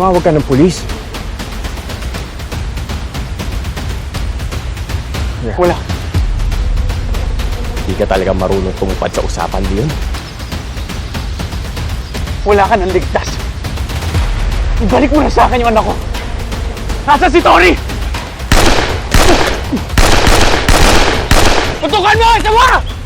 tumawag ka ng pulis. Wala. Hindi ka talaga marunong tumupad sa usapan, Leon. Wala ka nang ligtas. Ibalik mo na sa akin yung anak ko. Nasa si Tori! Putukan mo! Isa mo!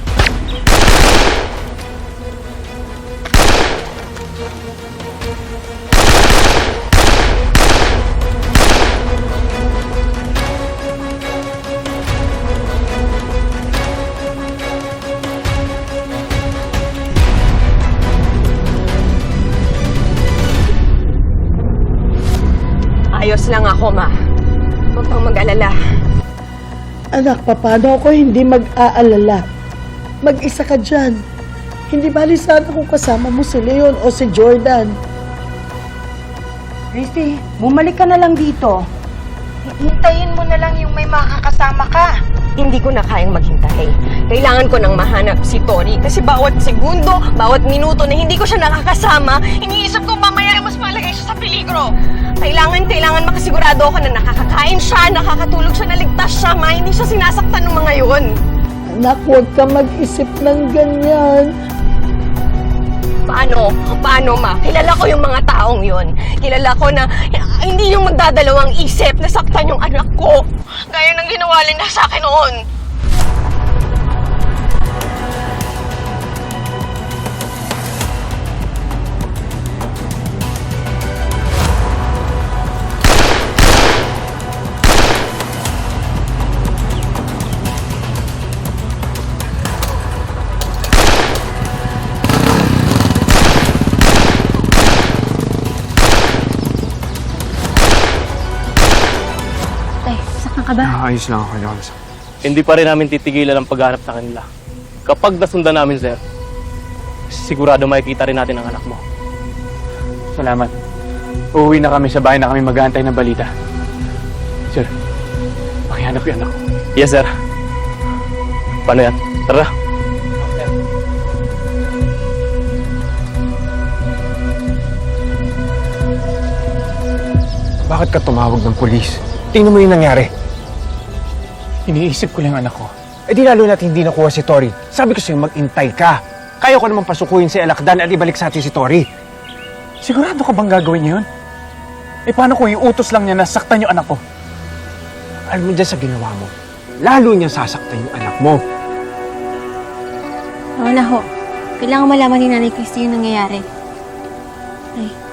Ayos lang ako, ma. Huwag kang mag-alala. Anak, paano ako hindi mag-aalala? Mag-isa ka dyan. Hindi bali sana kung kasama mo si Leon o si Jordan. Christy, bumalik ka na lang dito. Hintayin mo na lang yung may makakasama ka. Hindi ko na kayang maghintay. Kailangan ko nang mahanap si Tori kasi bawat segundo, bawat minuto na hindi ko siya nakakasama, iniisip ko mamaya mas malagay siya sa peligro. Kailangan, kailangan makasigurado ako na nakakakain siya, nakakatulog siya, naligtas siya, ma, hindi siya sinasaktan ng mga yun. Anak, huwag ka mag-isip ng ganyan. Paano? Paano, ma? Kilala ko yung mga taong yun. Kilala ko na hindi yung magdadalawang isip na saktan yung anak ko. Gaya ng ginawa nila sa akin noon. Tay, saka ka ba? Ayos lang ako, Jones. Hindi pa rin namin titigilan ang paghanap sa kanila. Kapag nasundan namin, sir, sigurado makikita rin natin ang anak mo. Salamat. Uuwi na kami sa bahay na kami mag-aantay ng balita. Sir, pakihanap yung anak ko. Yes, sir. Paano yan? Tara. Bakit ka tumawag ng pulis? Tingnan mo yung nangyari. Iniisip ko lang ang anak ko. Eh di lalo natin hindi nakuha si Tori. Sabi ko sa'yo, mag-intay ka. Kaya ko naman pasukuyin si Alakdan at ibalik sa atin si Tori. Sigurado ka bang gagawin niya yun? Eh paano kung iutos lang niya na saktan yung anak ko? Alam mo dyan sa ginawa mo, lalo niya sasaktan yung anak mo. Oo na ho. Kailangan malaman ni Nanay Christy yung nangyayari. Ay. Ay.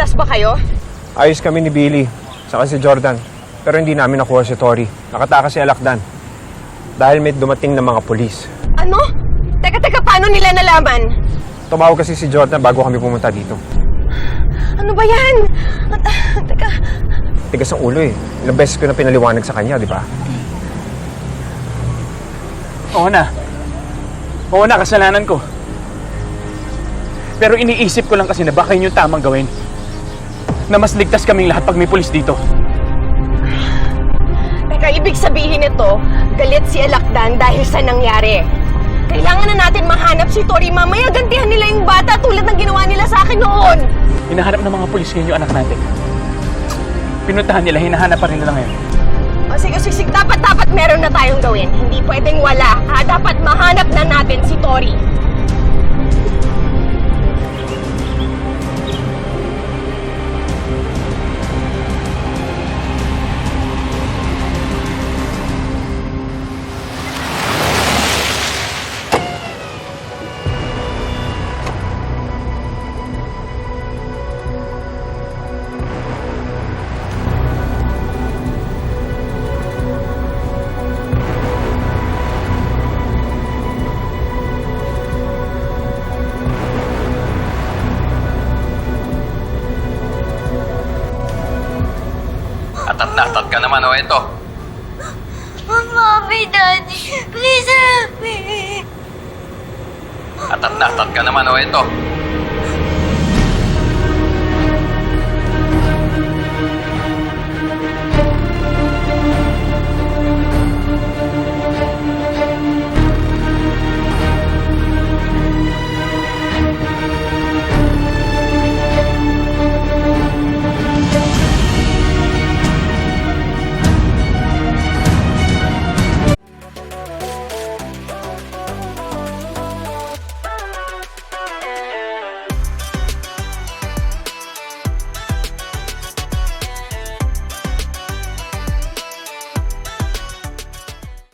Ligtas ba kayo? Ayos kami ni Billy, saka si Jordan. Pero hindi namin nakuha si Tori. Nakatakas si Alakdan. Dahil may dumating na mga pulis. Ano? Teka, teka, paano nila nalaman? Tumawag kasi si Jordan bago kami pumunta dito. Ano ba yan? At, ah, teka, Tigas ang ulo eh. Ilang beses ko na pinaliwanag sa kanya, di ba? Oo na. Oo na, kasalanan ko. Pero iniisip ko lang kasi na baka yun yung tamang gawin. Na mas ligtas kaming lahat pag may pulis dito. teka, ibig sabihin nito, galit si Alakdan dahil sa nangyari. Kailangan na natin mahanap si Tori. Mamaya gantihan nila yung bata tulad ng ginawa nila sa akin noon. Hinahanap ng mga pulis ngayon yung anak natin. Pinuntahan nila, hinahanap pa rin nila ngayon. O sige, sige, sige. Dapat, dapat meron na tayong gawin. Hindi pwedeng wala. Ha? Dapat mahanap na natin si Tori. Atat na atat ka naman, o ito. Mommy, Daddy, please help me. Atat na atat ka naman, o ito.